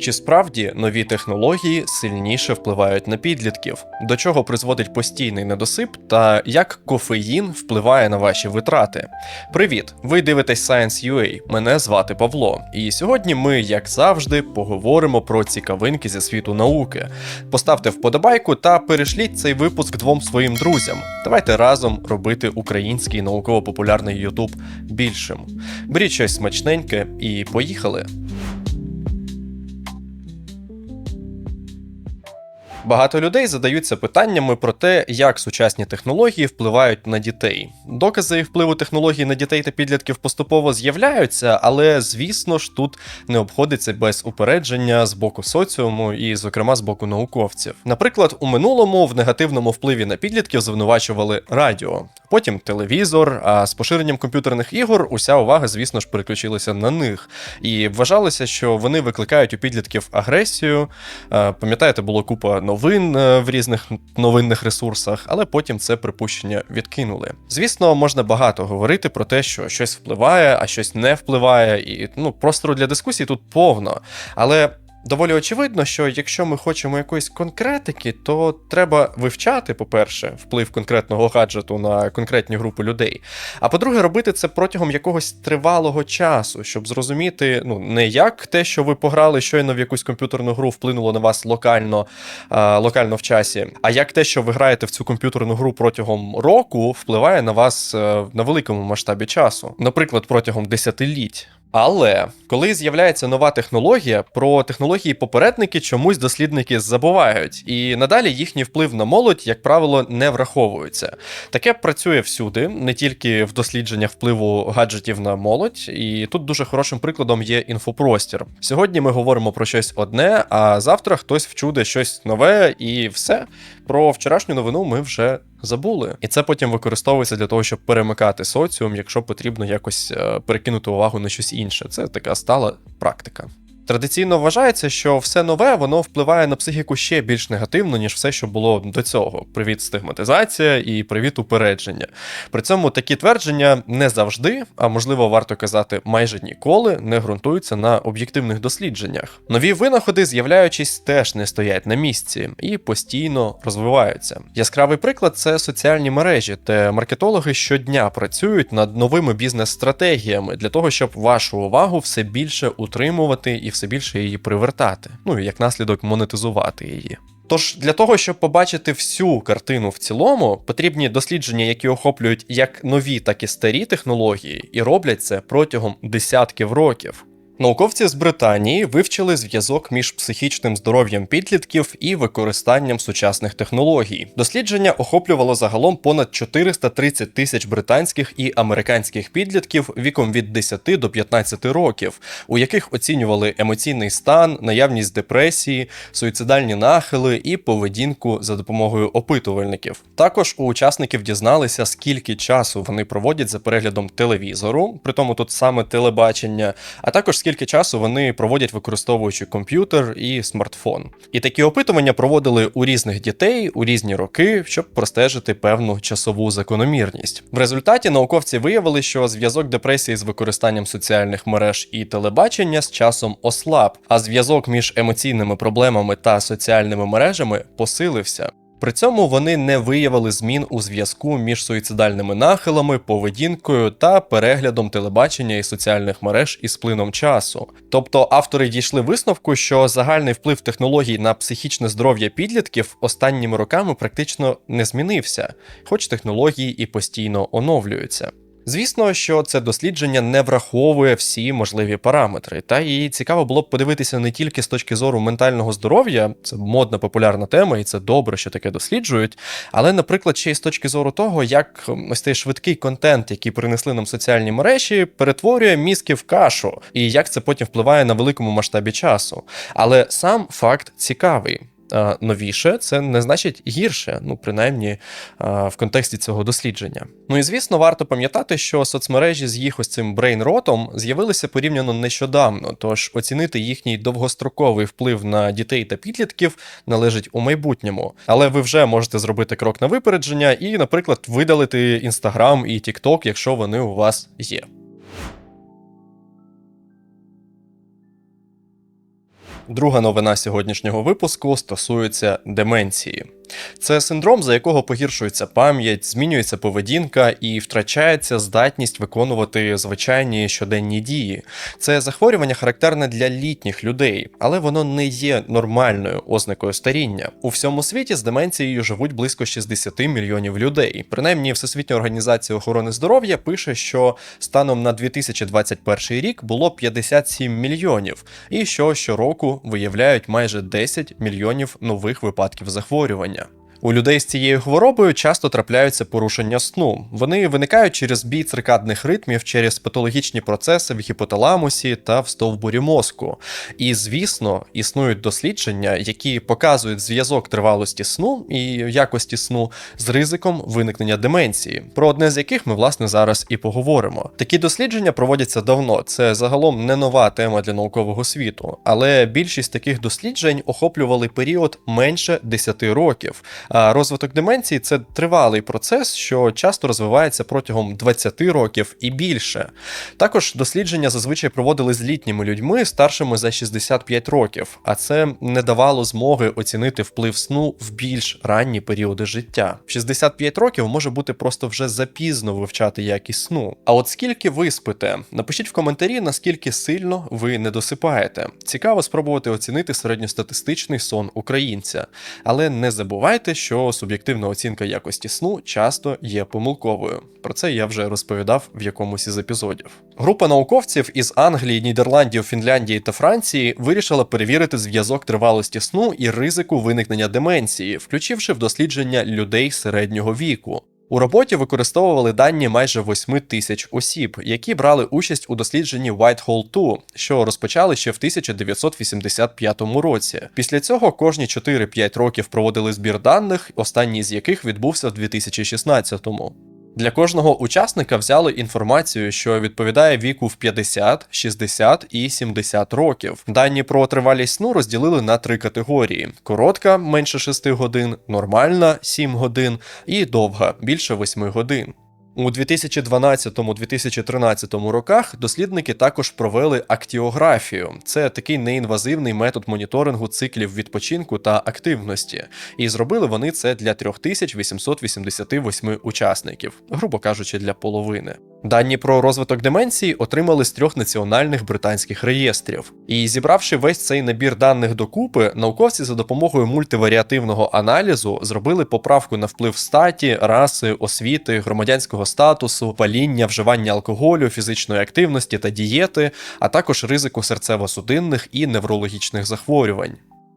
Чи справді нові технології сильніше впливають на підлітків? До чого призводить постійний недосип та як кофеїн впливає на ваші витрати? Привіт! Ви дивитесь Science UA. Мене звати Павло. І сьогодні ми, як завжди, поговоримо про цікавинки зі світу науки. Поставте вподобайку та перешліть цей випуск двом своїм друзям. Давайте разом робити український науково-популярний YouTube більшим. Беріть щось смачненьке і поїхали. Багато людей задаються питаннями про те, як сучасні технології впливають на дітей. Докази впливу технологій на дітей та підлітків поступово з'являються, але звісно ж тут не обходиться без упередження з боку соціуму і, зокрема, з боку науковців. Наприклад, у минулому в негативному впливі на підлітків звинувачували радіо, потім телевізор. А з поширенням комп'ютерних ігор уся увага, звісно ж, переключилася на них. І вважалося, що вони викликають у підлітків агресію. Е, Пам'ятаєте, було купа новин е, в різних новинних ресурсах, але потім це припущення відкинули. Звісно, можна багато говорити про те, що щось впливає, а щось не впливає, і ну простору для дискусії тут повно. Але. Доволі очевидно, що якщо ми хочемо якоїсь конкретики, то треба вивчати, по-перше, вплив конкретного гаджету на конкретні групи людей. А по-друге, робити це протягом якогось тривалого часу, щоб зрозуміти, ну не як те, що ви пограли щойно в якусь комп'ютерну гру, вплинуло на вас локально, а, локально в часі, а як те, що ви граєте в цю комп'ютерну гру протягом року, впливає на вас е, на великому масштабі часу, наприклад, протягом десятиліть. Але коли з'являється нова технологія, про технології попередники чомусь дослідники забувають, і надалі їхній вплив на молодь, як правило, не враховується. Таке працює всюди, не тільки в дослідженнях впливу гаджетів на молодь, і тут дуже хорошим прикладом є інфопростір. Сьогодні ми говоримо про щось одне, а завтра хтось вчуде щось нове, і все. Про вчорашню новину ми вже забули. І це потім використовується для того, щоб перемикати соціум, якщо потрібно якось е, перекинути увагу на щось інше. Це така стала практика. Традиційно вважається, що все нове воно впливає на психіку ще більш негативно, ніж все, що було до цього. Привіт, стигматизація і привіт упередження. При цьому такі твердження не завжди, а можливо, варто казати, майже ніколи не ґрунтуються на об'єктивних дослідженнях. Нові винаходи, з'являючись, теж не стоять на місці і постійно розвиваються. Яскравий приклад це соціальні мережі, де маркетологи щодня працюють над новими бізнес-стратегіями для того, щоб вашу увагу все більше утримувати і все більше її привертати. Ну і як наслідок монетизувати її. Тож для того, щоб побачити всю картину в цілому, потрібні дослідження, які охоплюють як нові, так і старі технології, і роблять це протягом десятків років. Науковці з Британії вивчили зв'язок між психічним здоров'ям підлітків і використанням сучасних технологій. Дослідження охоплювало загалом понад 430 тисяч британських і американських підлітків віком від 10 до 15 років, у яких оцінювали емоційний стан, наявність депресії, суїцидальні нахили і поведінку за допомогою опитувальників. Також у учасників дізналися, скільки часу вони проводять за переглядом телевізору, при тому тут саме телебачення, а також скільки часу вони проводять використовуючи комп'ютер і смартфон. І такі опитування проводили у різних дітей у різні роки, щоб простежити певну часову закономірність. В результаті науковці виявили, що зв'язок депресії з використанням соціальних мереж і телебачення з часом ослаб, а зв'язок між емоційними проблемами та соціальними мережами посилився. При цьому вони не виявили змін у зв'язку між суїцидальними нахилами, поведінкою та переглядом телебачення і соціальних мереж із плином часу. Тобто автори дійшли висновку, що загальний вплив технологій на психічне здоров'я підлітків останніми роками практично не змінився, хоч технології і постійно оновлюються. Звісно, що це дослідження не враховує всі можливі параметри, та і цікаво було б подивитися не тільки з точки зору ментального здоров'я, це модна популярна тема, і це добре, що таке досліджують. Але, наприклад, ще й з точки зору того, як ось цей швидкий контент, який принесли нам соціальні мережі, перетворює мізки в кашу, і як це потім впливає на великому масштабі часу. Але сам факт цікавий. Новіше, це не значить гірше, ну принаймні в контексті цього дослідження. Ну і звісно, варто пам'ятати, що соцмережі з їх ось цим брейнротом з'явилися порівняно нещодавно, тож оцінити їхній довгостроковий вплив на дітей та підлітків належить у майбутньому. Але ви вже можете зробити крок на випередження і, наприклад, видалити Instagram і TikTok, якщо вони у вас є. Друга новина сьогоднішнього випуску стосується деменції. Це синдром, за якого погіршується пам'ять, змінюється поведінка і втрачається здатність виконувати звичайні щоденні дії. Це захворювання характерне для літніх людей, але воно не є нормальною ознакою старіння. У всьому світі з деменцією живуть близько 60 мільйонів людей. Принаймні, Всесвітня організація охорони здоров'я пише, що станом на 2021 рік було 57 мільйонів, і що щороку виявляють майже 10 мільйонів нових випадків захворювання. У людей з цією хворобою часто трапляються порушення сну. Вони виникають через бій циркадних ритмів, через патологічні процеси в гіпоталамусі та в стовбурі мозку. І, звісно, існують дослідження, які показують зв'язок тривалості сну і якості сну з ризиком виникнення деменції, про одне з яких ми власне зараз і поговоримо. Такі дослідження проводяться давно. Це загалом не нова тема для наукового світу, але більшість таких досліджень охоплювали період менше 10 років. Розвиток деменції це тривалий процес, що часто розвивається протягом 20 років і більше. Також дослідження зазвичай проводили з літніми людьми старшими за 65 років, а це не давало змоги оцінити вплив сну в більш ранні періоди життя. 65 років може бути просто вже запізно вивчати якість сну. А от скільки ви спите? Напишіть в коментарі, наскільки сильно ви не досипаєте. Цікаво спробувати оцінити середньостатистичний сон українця, але не забувайте, що суб'єктивна оцінка якості сну часто є помилковою. Про це я вже розповідав в якомусь із епізодів. Група науковців із Англії, Нідерландів, Фінляндії та Франції вирішила перевірити зв'язок тривалості сну і ризику виникнення деменції, включивши в дослідження людей середнього віку. У роботі використовували дані майже 8 тисяч осіб, які брали участь у дослідженні Whitehall 2, що розпочали ще в 1985 році. Після цього кожні 4-5 років проводили збір даних, останній з яких відбувся в 2016-му. Для кожного учасника взяли інформацію, що відповідає віку в 50, 60 і 70 років. Дані про тривалість сну розділили на три категорії: коротка менше 6 годин, нормальна 7 годин і довга більше 8 годин. У 2012-2013 роках дослідники також провели актіографію. Це такий неінвазивний метод моніторингу циклів відпочинку та активності. І зробили вони це для 3888 учасників, грубо кажучи, для половини. Дані про розвиток деменції отримали з трьох національних британських реєстрів. І зібравши весь цей набір даних докупи, науковці за допомогою мультиваріативного аналізу зробили поправку на вплив статі, раси, освіти, громадянського статусу, паління, вживання алкоголю, фізичної активності та дієти, а також ризику серцево-судинних і неврологічних захворювань.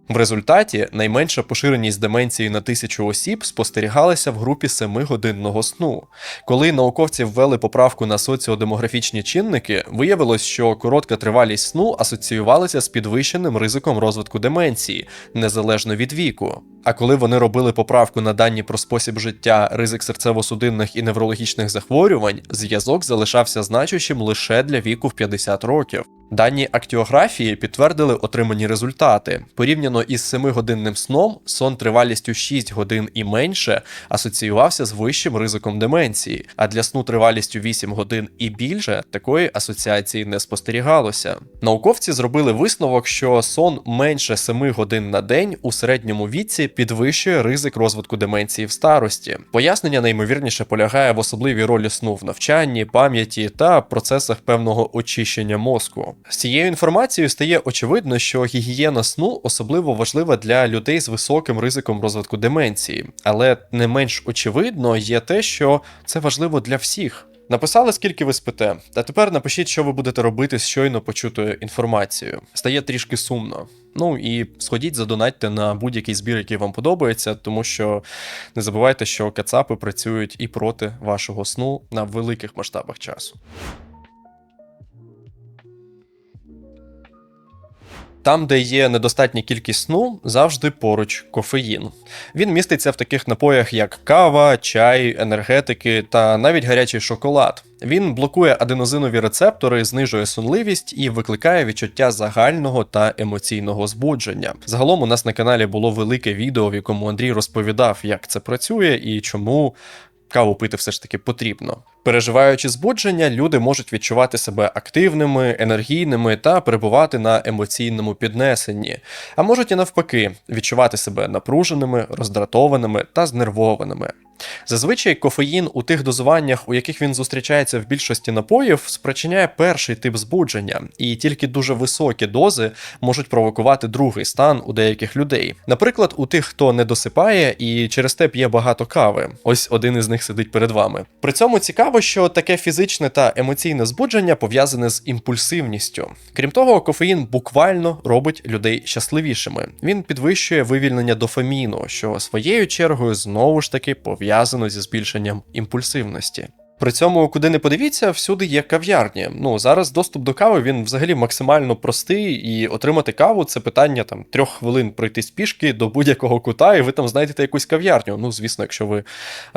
В результаті найменша поширеність деменції на тисячу осіб спостерігалася в групі 7-годинного сну. Коли науковці ввели поправку на соціодемографічні чинники, виявилось, що коротка тривалість сну асоціювалася з підвищеним ризиком розвитку деменції, незалежно від віку. А коли вони робили поправку на дані про спосіб життя, ризик серцево-судинних і неврологічних захворювань, зв'язок залишався значущим лише для віку в 50 років. Дані актіографії підтвердили отримані результати. Порівняно із 7-годинним сном, сон тривалістю 6 годин і менше асоціювався з вищим ризиком деменції, а для сну тривалістю 8 годин і більше такої асоціації не спостерігалося. Науковці зробили висновок, що сон менше 7 годин на день у середньому віці підвищує ризик розвитку деменції в старості. Пояснення найімовірніше полягає в особливій ролі сну в навчанні, пам'яті та процесах певного очищення мозку. З цією інформацією стає очевидно, що гігієна сну особливо важлива для людей з високим ризиком розвитку деменції, але не менш очевидно є те, що це важливо для всіх. Написали, скільки ви спите, та тепер напишіть, що ви будете робити з щойно почутою інформацією. Стає трішки сумно. Ну і сходіть, задонатьте на будь-який збір, який вам подобається, тому що не забувайте, що кацапи працюють і проти вашого сну на великих масштабах часу. Там, де є недостатня кількість сну, завжди поруч кофеїн. Він міститься в таких напоях, як кава, чай, енергетики та навіть гарячий шоколад. Він блокує аденозинові рецептори, знижує сонливість і викликає відчуття загального та емоційного збудження. Загалом у нас на каналі було велике відео, в якому Андрій розповідав, як це працює і чому каву пити все ж таки потрібно. Переживаючи збудження, люди можуть відчувати себе активними, енергійними та перебувати на емоційному піднесенні, а можуть і навпаки відчувати себе напруженими, роздратованими та знервованими. Зазвичай кофеїн у тих дозуваннях, у яких він зустрічається в більшості напоїв, спричиняє перший тип збудження, і тільки дуже високі дози можуть провокувати другий стан у деяких людей. Наприклад, у тих, хто не досипає і через те п'є багато кави. Ось один із них сидить перед вами. При цьому цікаво, що таке фізичне та емоційне збудження пов'язане з імпульсивністю. Крім того, кофеїн буквально робить людей щасливішими. Він підвищує вивільнення дофаміну, що своєю чергою знову ж таки пов'язано зі збільшенням імпульсивності. При цьому, куди не подивіться, всюди є кав'ярні. Ну зараз доступ до кави він взагалі максимально простий, і отримати каву це питання там трьох хвилин пройти з пішки до будь-якого кута, і ви там знайдете якусь кав'ярню. Ну, звісно, якщо ви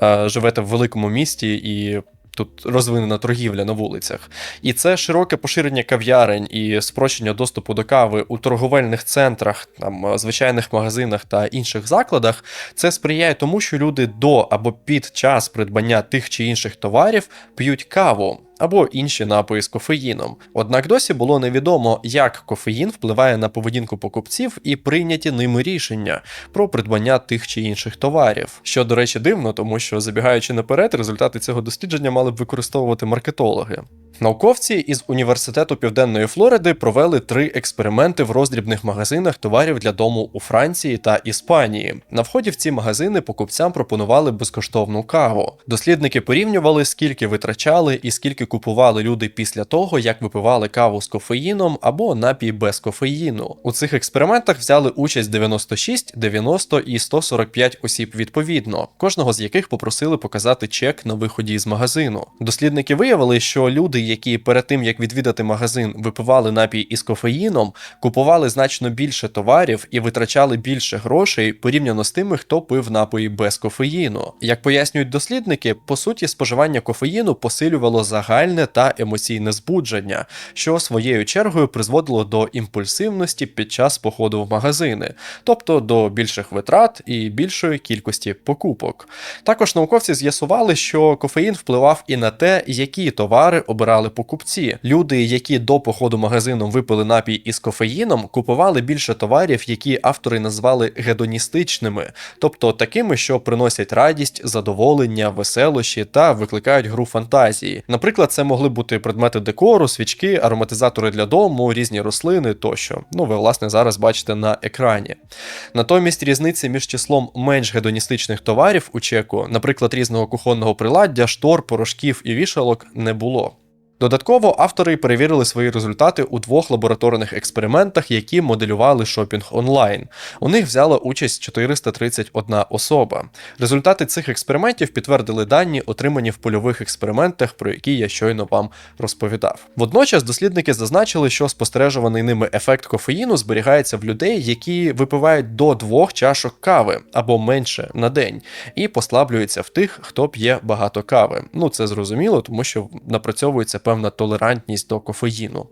е, живете в великому місті і. Тут розвинена торгівля на вулицях, і це широке поширення кав'ярень і спрощення доступу до кави у торговельних центрах, там е, звичайних магазинах та інших закладах. Це сприяє тому, що люди до або під час придбання тих чи інших товарів п'ють каву. Або інші напої з кофеїном. Однак досі було невідомо, як кофеїн впливає на поведінку покупців і прийняті ними рішення про придбання тих чи інших товарів. Що, до речі, дивно, тому що забігаючи наперед, результати цього дослідження мали б використовувати маркетологи. Науковці із університету Південної Флориди провели три експерименти в роздрібних магазинах товарів для дому у Франції та Іспанії. На вході в ці магазини покупцям пропонували безкоштовну каву. Дослідники порівнювали, скільки витрачали і скільки купували люди після того, як випивали каву з кофеїном або напій без кофеїну. У цих експериментах взяли участь 96, 90 і 145 осіб відповідно, кожного з яких попросили показати чек на виході з магазину. Дослідники виявили, що люди, які перед тим як відвідати магазин випивали напій із кофеїном, купували значно більше товарів і витрачали більше грошей порівняно з тими, хто пив напої без кофеїну. Як пояснюють дослідники, по суті, споживання кофеїну посилювало загальне та емоційне збудження, що своєю чергою призводило до імпульсивності під час походу в магазини, тобто до більших витрат і більшої кількості покупок. Також науковці з'ясували, що кофеїн впливав і на те, які товари обирали покупці. Люди, які до походу магазином випили напій із кофеїном, купували більше товарів, які автори назвали гедоністичними, тобто такими, що приносять радість, задоволення, веселощі та викликають гру фантазії. Наприклад, це могли бути предмети декору, свічки, ароматизатори для дому, різні рослини тощо. Ну, ви власне зараз бачите на екрані. Натомість різниці між числом менш гедоністичних товарів у чеку, наприклад, різного кухонного приладдя, штор, порошків і вішалок, не було. Додатково автори перевірили свої результати у двох лабораторних експериментах, які моделювали шопінг онлайн. У них взяла участь 431 особа. Результати цих експериментів підтвердили дані, отримані в польових експериментах, про які я щойно вам розповідав. Водночас дослідники зазначили, що спостережуваний ними ефект кофеїну зберігається в людей, які випивають до двох чашок кави або менше на день, і послаблюється в тих, хто п'є багато кави. Ну це зрозуміло, тому що напрацьовується певна толерантність до кофеїну.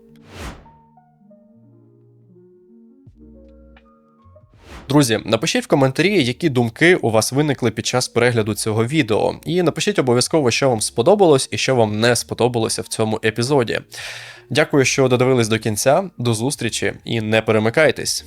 Друзі, напишіть в коментарі, які думки у вас виникли під час перегляду цього відео, і напишіть обов'язково, що вам сподобалось і що вам не сподобалося в цьому епізоді. Дякую, що додивились до кінця. До зустрічі і не перемикайтесь.